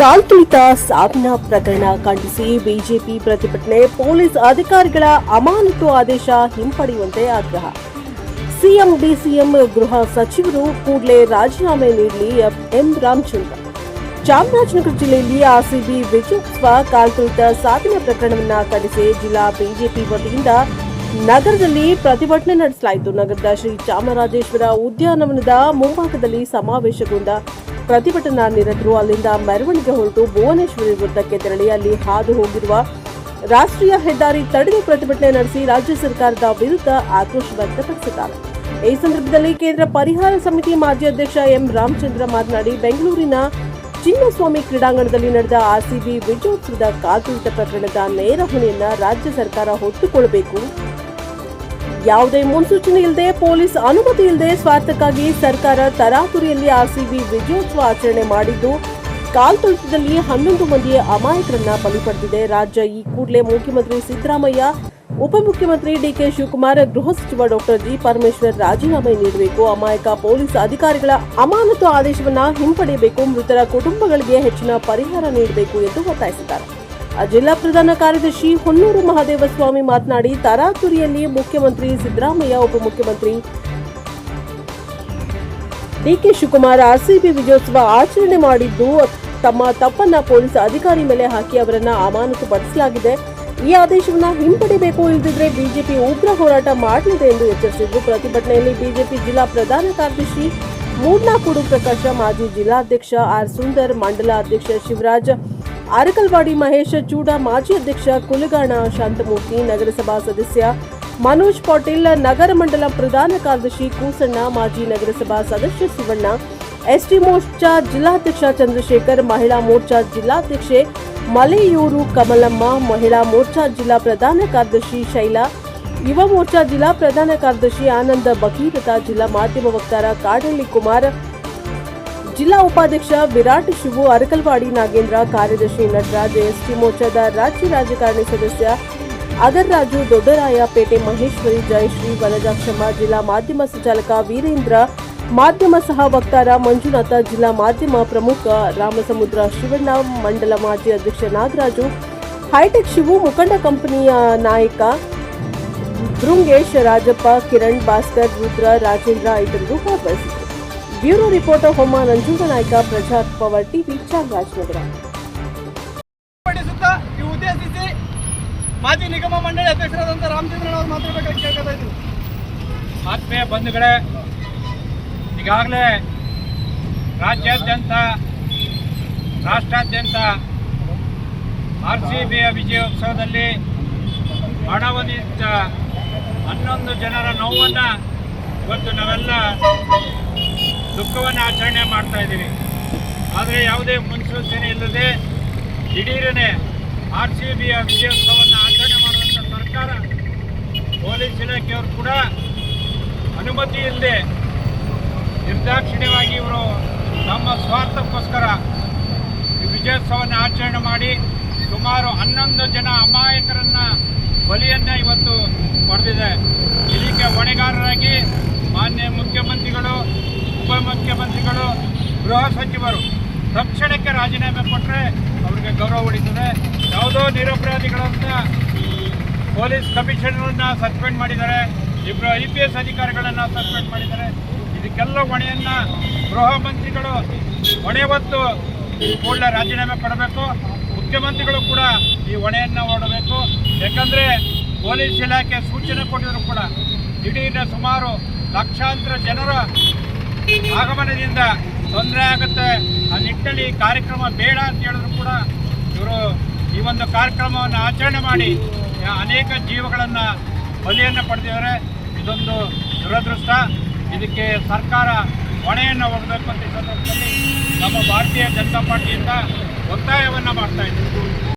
ಕಾಲ್ತುಳಿತ ಸಾವಿನ ಪ್ರಕರಣ ಖಂಡಿಸಿ ಬಿಜೆಪಿ ಪ್ರತಿಭಟನೆ, ಪೊಲೀಸ್ ಅಧಿಕಾರಿಗಳ ಅಮಾನತು ಆದೇಶ ಹಿಂಪಡೆಯುವಂತೆ ಆಗ್ರಹ. ಸಿಎಂ, ಡಿಸಿಎಂ ಗೃಹ ಸಚಿವರು ಕೂಡಲೇ ರಾಜೀನಾಮೆ ನೀಡಲಿ ಎಂ ರಾಮಚಂದ್ರ. ಚಾಮರಾಜನಗರ ಜಿಲ್ಲೆಯಲ್ಲಿ ಆರ್ಸಿಬಿ ವಿಜಯೋತ್ಸವ ಕಾಲ್ತುಳಿತ ಸಾವಿನ ಪ್ರಕರಣವನ್ನು ಖಂಡಿಸಿ ಜಿಲ್ಲಾ ಬಿಜೆಪಿ ವತಿಯಿಂದ ನಗರದಲ್ಲಿ ಪ್ರತಿಭಟನೆ ನಡೆಸಲಾಯಿತು. ನಗರದ ಶ್ರೀ ಚಾಮರಾಜೇಶ್ವರ ಉದ್ಯಾನವನದ ಮುಂಭಾಗದಲ್ಲಿ ಸಮಾವೇಶಗೊಂಡ ಪ್ರತಿಭಟನಾ ನಿರತರು ಅಲ್ಲಿಂದ ಮೆರವಣಿಗೆ ಹೊರಟು ಭುವನೇಶ್ವರಿ ವೃತ್ತಕ್ಕೆ ತೆರಳಿ ಅಲ್ಲಿ ಹಾದು ಹೋಗಿರುವ ರಾಷ್ಟ್ರೀಯ ಹೆದ್ದಾರಿ ತಡೆದು ಪ್ರತಿಭಟನೆ ನಡೆಸಿ ರಾಜ್ಯ ಸರ್ಕಾರದ ವಿರುದ್ಧ ಆಕ್ರೋಶ ವ್ಯಕ್ತಪಡಿಸಿದ್ದಾರೆ. ಈ ಸಂದರ್ಭದಲ್ಲಿ ಕೇಂದ್ರ ಪರಿಹಾರ ಸಮಿತಿ ಮಾಜಿ ಅಧ್ಯಕ್ಷ ಎಂ ರಾಮಚಂದ್ರ ಮಾತನಾಡಿ, ಬೆಂಗಳೂರಿನ ಚಿನ್ನಸ್ವಾಮಿ ಕ್ರೀಡಾಂಗಣದಲ್ಲಿ ನಡೆದ ಆರ್ಸಿಬಿ ವಿಜಯೋತ್ಸವದ ಕಾಲ್ತುಳಿತ ಪ್ರಕರಣದ ನೇರ ಹೊಣೆಯನ್ನ ರಾಜ್ಯ ಸರ್ಕಾರ ಹೊತ್ತುಕೊಳ್ಳಬೇಕು ಯಾವುದೇ ಮುನ್ಸೂಚನೆ ಇಲ್ಲದೆ ಪೊಲೀಸ್ ಅನುಮತಿ ಇಲ್ಲದೆ ಸ್ವಾರ್ಥಕ್ಕಾಗಿ ಸರ್ಕಾರ ತರಾತುರಿಯಲ್ಲಿ ಆರ್ಸಿಬಿ ವಿಜಯೋತ್ಸವ ಆಚರಣೆ ಮಾಡಿದ್ದು ಕಾಲ್ತುಳಿತದಲ್ಲಿ ಹನ್ನೊಂದು ಮಂದಿ ಅಮಾಯಕರನ್ನ ಬಲಿ ಪಡೆದಿದೆ. ರಾಜ್ಯ ಈ ಕೂಡಲೇ ಮುಖ್ಯಮಂತ್ರಿ ಸಿದ್ದರಾಮಯ್ಯ, ಉಪಮುಖ್ಯಮಂತ್ರಿ ಡಿಕೆ ಶಿವಕುಮಾರ್, ಗೃಹ ಸಚಿವ ಡಾಕ್ಟರ್ ಜಿ ಪರಮೇಶ್ವರ್ ರಾಜೀನಾಮೆ ನೀಡಬೇಕು. ಅಮಾಯಕ ಪೊಲೀಸ್ ಅಧಿಕಾರಿಗಳ ಅಮಾನತು ಆದೇಶವನ್ನ ಹಿಂಪಡೆಯಬೇಕು. ಮೃತರ ಕುಟುಂಬಗಳಿಗೆ ಹೆಚ್ಚಿನ ಪರಿಹಾರ ನೀಡಬೇಕು ಎಂದು ಒತ್ತಾಯಿಸಿದ್ದಾರೆ. ಜಿಲ್ಲಾ ಪ್ರಧಾನ ಕಾರ್ಯದರ್ಶಿ ಹೊನ್ನೂರು ಮಹಾದೇವಸ್ವಾಮಿ ಮಾತನಾಡಿ, ತರಾತುರಿಯಲ್ಲಿ ಮುಖ್ಯಮಂತ್ರಿ ಸಿದ್ದರಾಮಯ್ಯ, ಉಪಮುಖ್ಯಮಂತ್ರಿ ಡಿಕೆ ಶಿವಕುಮಾರ್ ಆರ್ಸಿಬಿ ವಿಜಯೋತ್ಸವ ಆಚರಣೆ ಮಾಡಿದ್ದು, ತಮ್ಮ ತಪ್ಪನ್ನ ಪೊಲೀಸ್ ಅಧಿಕಾರಿ ಮೇಲೆ ಹಾಕಿ ಅವರನ್ನ ಅಮಾನತು ಪಡಿಸಲಾಗಿದೆ ಈ ಆದೇಶವನ್ನ ಹಿಂಪಡಿಬೇಕು ಇಲ್ಲದಿದ್ರೆ ಬಿಜೆಪಿ ಉಗ್ರ ಹೋರಾಟ ಮಾಡಲಿದೆ ಎಂದು ಎಚ್ಚರಿಸಿದ್ರು. ಪ್ರತಿಭಟನೆಯಲ್ಲಿ ಬಿಜೆಪಿ ಜಿಲ್ಲಾ ಪ್ರಧಾನ ಕಾರ್ಯದರ್ಶಿ ಮೂಡ್ನಾಕೂಡು ಪ್ರಕಾಶ, ಮಾಜಿ ಜಿಲ್ಲಾಧ್ಯಕ್ಷ ಆರ್ ಸುಂದರ್, ಮಂಡಲ ಅಧ್ಯಕ್ಷ ಶಿವರಾಜ್ ಅರಕಲ್ವಾಡಿ ಮಹೇಶ ಚೂಡ, ಮಾಜಿ ಅಧ್ಯಕ್ಷ ಕುಲಗಾಣ ಶಾಂತಮೂರ್ತಿ, ನಗರಸಭಾ ಸದಸ್ಯ ಮನೋಜ್ ಪಾಟೀಲ್, ನಗರ ಮಂಡಲ ಪ್ರಧಾನ ಕಾರ್ಯದರ್ಶಿ ಕೂಸಣ್ಣ, ಮಾಜಿ ನಗರಸಭಾ ಸದಸ್ಯ ಶಿವಣ್ಣ, ಎಸ್ಟಿ ಮೋರ್ಚಾ ಜಿಲ್ಲಾಧ್ಯಕ್ಷ ಚಂದ್ರಶೇಖರ್, ಮಹಿಳಾ ಮೋರ್ಚಾ ಜಿಲ್ಲಾಧ್ಯಕ್ಷೆ ಮಲೆಯೂರು ಕಮಲಮ್ಮ, ಮಹಿಳಾ ಮೋರ್ಚಾ ಜಿಲ್ಲಾ ಪ್ರಧಾನ ಕಾರ್ಯದರ್ಶಿ ಶೈಲಾ, ಯುವ ಮೋರ್ಚಾ ಜಿಲ್ಲಾ ಪ್ರಧಾನ ಕಾರ್ಯದರ್ಶಿ ಆನಂದ ಭಗೀರಥ, ಜಿಲ್ಲಾ ಮಾಧ್ಯಮ ವಕ್ತಾರ ಕಾಡಳ್ಳಿ ಕುಮಾರ್ ಜಿಲ್ಲಾ ಉಪಾಧ್ಯಕ್ಷ ವಿರಾಟ್ ಶಿವು, ಅರಕಲ್ವಾಡಿ ನಾಗೇಂದ್ರ, ಕಾರ್ಯದರ್ಶಿ ನಟರಾಜ್, ಎಸ್ಟಿ ಮೋರ್ಚಾದ ರಾಜ್ಯ ರಾಜಕಾರಣಿ ಸದಸ್ಯ ಅಗರ್ರಾಜು, ದೊಡ್ಡರಾಯ, ಪೇಟೆ ಮಹೇಶ್ವರಿ, ಜಯಶ್ರೀ ವನಜಾಕ್ಷಮ್ಮ ಜಿಲ್ಲಾ ಮಾಧ್ಯಮ ಸಂಚಾಲಕ ವೀರೇಂದ್ರ, ಮಾಧ್ಯಮ ಸಹ ವಕ್ತಾರ ಮಂಜುನಾಥ, ಜಿಲ್ಲಾ ಮಾಧ್ಯಮ ಪ್ರಮುಖ ರಾಮಸಮುದ್ರ ಶಿವಣ್ಣ, ಮಂಡಲ ಮಾಜಿ ಅಧ್ಯಕ್ಷ ನಾಗರಾಜು, ಹೈಟೆಕ್ ಶಿವು, ಮುಖಂಡ ಕಂಪನಿಯ ನಾಯಕ ಭೃಂಗೇಶ್, ರಾಜಪ್ಪ, ಕಿರಣ್ ಭಾಸ್ಕರ್, ರುದ್ರ, ರಾಜೇಂದ್ರ, ಇತರರು ಭಾಗವಹಿಸಿದರು ಬ್ಯೂರೋ ರಿಪೋರ್ಟರ್ ಹೊಮ್ಮ ನಂಜುಂಡ ನಾಯ್ಕ ಪ್ರಜಾತ್ ಪವರ್ ಟಿವಿ ಚಾಮರಾಜನಗರ. ಈ ಉದ್ದೇಶಿಸಿ ಮಾಜಿ ನಿಗಮ ಮಂಡಳಿ ಅಧ್ಯಕ್ಷರಾದಂಥ ರಾಮಚಂದ್ರನ್ ಅವರು ಮಾತಾಡಬೇಕಾಗಿ ಕೇಳ್ಕೊತಾ ಇದ್ದೀನಿ. ಆತ್ಮೀಯ ಬಂಧುಗಳೇ ಈಗಾಗಲೇ ರಾಜ್ಯಾದ್ಯಂತ ರಾಷ್ಟ್ರಾದ್ಯಂತ ಆರ್ ಸಿ ಬಿಯ ವಿಜಯೋತ್ಸವದಲ್ಲಿ ಹಣವನ್ನಿದ್ದ ಹನ್ನೊಂದು ಜನರ ನೋವನ್ನು ಇವತ್ತು ನಾವೆಲ್ಲ ದುಃಖವನ್ನು ಆಚರಣೆ ಮಾಡ್ತಾ ಇದ್ದೀವಿ ಆದರೆ ಯಾವುದೇ ಮುನ್ಸೂಚನೆ ಇಲ್ಲದೆ ದಿಢೀರನೆ ಆರ್ ಸಿ ಬಿಯ ವಿಜಯೋತ್ಸವವನ್ನು ಆಚರಣೆ ಮಾಡುವಂಥ ಸರ್ಕಾರ, ಪೊಲೀಸ್ ಇಲಾಖೆಯವರು ಕೂಡ ಅನುಮತಿ ಇಲ್ಲದೆ ನಿರ್ದಾಕ್ಷಿಣ್ಯವಾಗಿ ಇವರು ನಮ್ಮ ಸ್ವಾರ್ಥಕ್ಕೋಸ್ಕರ ಈ ವಿಜಯೋತ್ಸವವನ್ನು ಆಚರಣೆ ಮಾಡಿ ಸುಮಾರು ಹನ್ನೊಂದು ಜನ ಅಮಾಯಕರನ್ನ ಬಲಿಯನ್ನು ಇವತ್ತು ಪಡೆದಿದೆ ಇದಕ್ಕೆ ಹೊಣೆಗಾರರಾಗಿ ಮಾನ್ಯ ಮುಖ್ಯಮಂತ್ರಿಗಳು ಗೃಹ ಸಚಿವರು ತಕ್ಷಣಕ್ಕೆ ರಾಜೀನಾಮೆ ಕೊಟ್ಟರೆ ಅವರಿಗೆ ಗೌರವ ಉಳಿತದೆ. ಯಾವುದೋ ನಿರಪರಾಧಿಗಳನ್ನ ಪೊಲೀಸ್ ಕಮಿಷನರ್ನ ಸಸ್ಪೆಂಡ್ ಮಾಡಿದ್ದಾರೆ ಇಬ್ಬರು ಐ ಪಿ ಎಸ್ ಅಧಿಕಾರಿಗಳನ್ನು ಸಸ್ಪೆಂಡ್ ಮಾಡಿದ್ದಾರೆ. ಇದಕ್ಕೆಲ್ಲ ಹೊಣೆಯನ್ನು ಗೃಹ ಮಂತ್ರಿಗಳು ಹೊಣೆ ಹೊತ್ತು ಕೂಡಲೇ ರಾಜೀನಾಮೆ ಕೊಡಬೇಕು. ಮುಖ್ಯಮಂತ್ರಿಗಳು ಕೂಡ ಈ ಹೊಣೆಯನ್ನು ಓಡಬೇಕು ಯಾಕಂದರೆ ಪೊಲೀಸ್ ಇಲಾಖೆ ಸೂಚನೆ ಕೊಟ್ಟಿದ್ರು ಕೂಡ ದಿಢೀರ್ನ ಸುಮಾರು ಲಕ್ಷಾಂತರ ಜನರ ಆಗಮನದಿಂದ ತೊಂದರೆ ಆಗುತ್ತೆ. ಆ ನಿಟ್ಟಿನಲ್ಲಿ ಕಾರ್ಯಕ್ರಮ ಬೇಡ ಅಂತ ಹೇಳಿದ್ರು ಕೂಡ ಇವರು ಈ ಒಂದು ಕಾರ್ಯಕ್ರಮವನ್ನು ಆಚರಣೆ ಮಾಡಿ, ಅನೇಕ ಜೀವಗಳನ್ನ ಬಲಿಯನ್ನು ಪಡೆದಿದ್ದಾರೆ. ಇದೊಂದು ದುರದೃಷ್ಟ. ಇದಕ್ಕೆ ಸರ್ಕಾರ ಹೊಣೆಯನ್ನು ಹೋಗಬೇಕು ಅಂತ ಸಂದರ್ಭದಲ್ಲಿ ನಮ್ಮ ಭಾರತೀಯ ಜನತಾ ಪಾರ್ಟಿಯಿಂದ ಒತ್ತಾಯವನ್ನು ಮಾಡ್ತಾ ಇದ್ದೀವಿ.